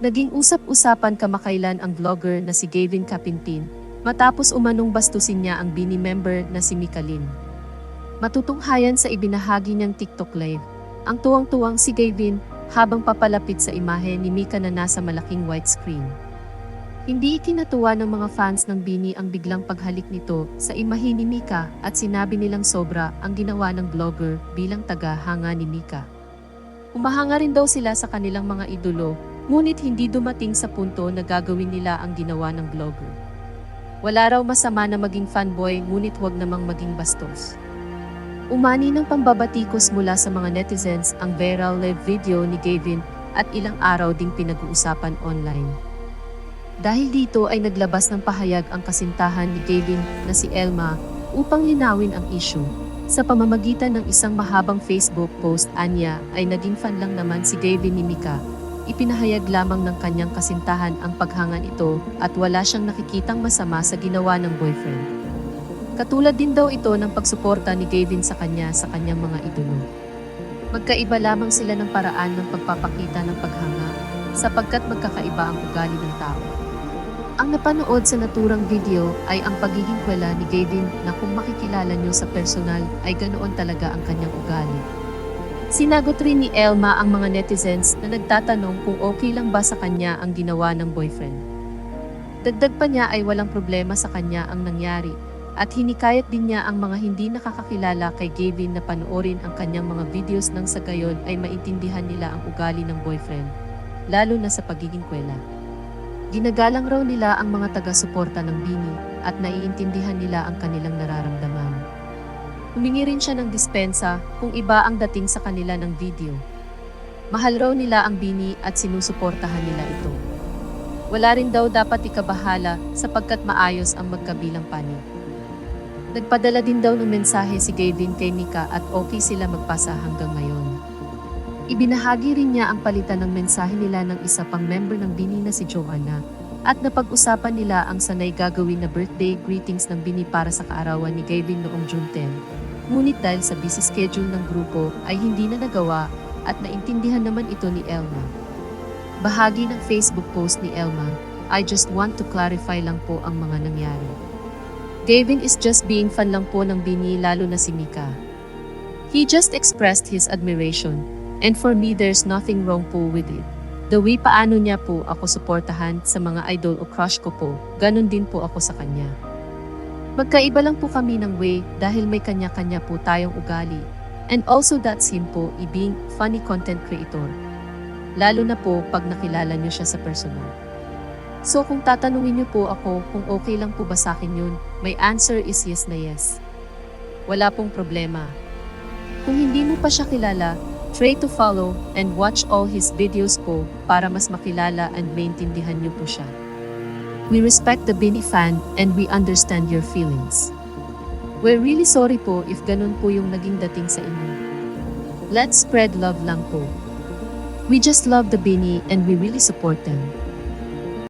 Naging usap-usapan kamakailan ang vlogger na si Gavin Capintin matapos umanong bastusin niya ang Bini member na si Mika Lim. Matutunghayan sa ibinahagi niyang TikTok live, ang tuwang-tuwang si Gavin habang papalapit sa imahe ni Mika na nasa malaking widescreen. Hindi ikinatuwa ng mga fans ng Bini ang biglang paghalik nito sa imahe ni Mika at sinabi nilang sobra ang ginawa ng vlogger bilang taga-hanga ni Mika. Umahanga rin daw sila sa kanilang mga idolo, ngunit hindi dumating sa punto na gagawin nila ang ginawa ng vlogger. Wala raw masama na maging fanboy ngunit huwag namang maging bastos. Umani ng pambabatikos mula sa mga netizens ang viral live video ni Gavin at ilang araw ding pinag-uusapan online. Dahil dito ay naglabas ng pahayag ang kasintahan ni Gavin na si Elma upang linawin ang issue. Sa pamamagitan ng isang mahabang Facebook post anya ay naging fan lang naman si Gavin ni Mika. Ipinahayag lamang ng kanyang kasintahan ang paghangan ito at wala siyang nakikitang masama sa ginawa ng boyfriend. Katulad din daw ito ng pagsuporta ni Gavin sa kanya sa kanyang mga idolo. Magkaiba lamang sila ng paraan ng pagpapakita ng paghanga sapagkat magkakaiba ang ugali ng tao. Ang napanood sa naturang video ay ang pagiging kwela ni Gavin na kung makikilala niyo sa personal ay ganoon talaga ang kanyang ugali. Sinagot rin ni Elma ang mga netizens na nagtatanong kung okay lang ba sa kanya ang ginawa ng boyfriend. Dagdag pa niya ay walang problema sa kanya ang nangyari at hinikayat din niya ang mga hindi nakakakilala kay Gavin na panoorin ang kanyang mga videos nang sa gayon ay maintindihan nila ang ugali ng boyfriend, lalo na sa pagiging kwela. Ginagalang raw nila ang mga taga-suporta ng Bini at naiintindihan nila ang kanilang nararamdaman. Humingi rin siya ng dispensa kung iba ang dating sa kanila ng video. Mahal raw nila ang Bini at sinusuportahan nila ito. Wala rin daw dapat ikabahala sapagkat maayos ang magkabilang panig. Nagpadala din daw ng mensahe si Gavin kay Mika at okay sila magpasa hanggang ngayon. Ibinahagi rin niya ang palitan ng mensahe nila ng isa pang member ng Bini na si Joanna at napag-usapan nila ang sanay gagawin na birthday greetings ng Bini para sa kaarawan ni Gavin noong June 10. Ngunit dahil sa busy schedule ng grupo ay hindi na nagawa at naintindihan naman ito ni Elma. Bahagi ng Facebook post ni Elma, I just want to clarify lang po ang mga nangyari. Gavin is just being fan lang po ng Bini lalo na si Mika. He just expressed his admiration and for me there's nothing wrong po with it. The way paano niya po ako suportahan sa mga idol o crush ko po, ganun din po ako sa kanya. Magkaiba lang po kami ng way dahil may kanya-kanya po tayong ugali. And also that's him po i being funny content creator. Lalo na po pag nakilala niyo siya sa personal. So kung tatanungin niyo po ako kung okay lang po ba sa akin yun, my answer is yes na yes. Wala pong problema. Kung hindi mo pa siya kilala, try to follow and watch all his videos po para mas makilala and maintindihan niyo po siya. We respect the Bini fan and we understand your feelings. We're really sorry po if ganun po yung naging dating sa inyo. Let's spread love lang po. We just love the Bini and we really support them.